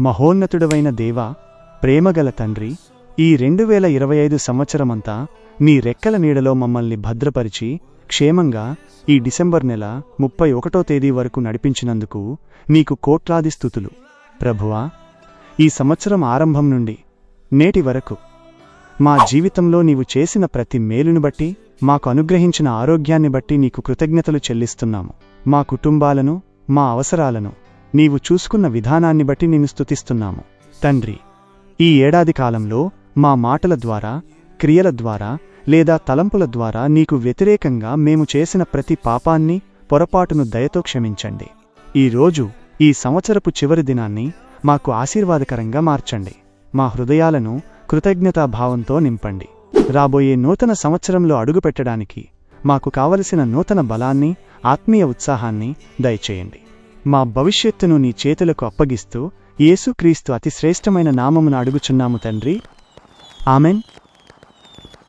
మహోన్నతుడవైన దేవా ప్రేమగల తండ్రి ఈ రెండు వేల ఇరవై ఐదు సంవత్సరమంతా నీ రెక్కల నీడలో మమ్మల్ని భద్రపరిచి క్షేమంగా ఈ డిసెంబర్ నెల ముప్పై ఒకటో తేదీ వరకు నడిపించినందుకు నీకు కోట్లాది స్థుతులు. ప్రభువా ఈ సంవత్సరం ఆరంభం నుండి నేటి వరకు మా జీవితంలో నీవు చేసిన ప్రతి మేలును బట్టి మాకు అనుగ్రహించిన ఆరోగ్యాన్ని బట్టి నీకు కృతజ్ఞతలు చెల్లిస్తున్నాము. మా కుటుంబాలను మా అవసరాలను నీవు చూసుకున్న విధానాన్ని బట్టి నిన్ను స్థుతిస్తున్నాము తండ్రి ఈ ఏడాది కాలంలో మా మాటల ద్వారా క్రియల ద్వారా లేదా తలంపుల ద్వారా నీకు వ్యతిరేకంగా మేము చేసిన ప్రతి పాపాన్ని పొరపాటును దయతో క్షమించండి. ఈ రోజు ఈ సంవత్సరపు చివరి దినాన్ని మాకు ఆశీర్వాదకరంగా మార్చండి. మా హృదయాలను కృతజ్ఞతాభావంతో నింపండి. రాబోయే నూతన సంవత్సరంలో అడుగుపెట్టడానికి మాకు కావలసిన నూతన బలాన్ని ఆత్మీయ ఉత్సాహాన్ని దయచేయండి. మా భవిష్యత్తును నీ చేతులకు అప్పగిస్తూ యేసుక్రీస్తు అతి శ్రేష్టమైన నామమును అడుగుచున్నాము తండ్రి. ఆమెన్.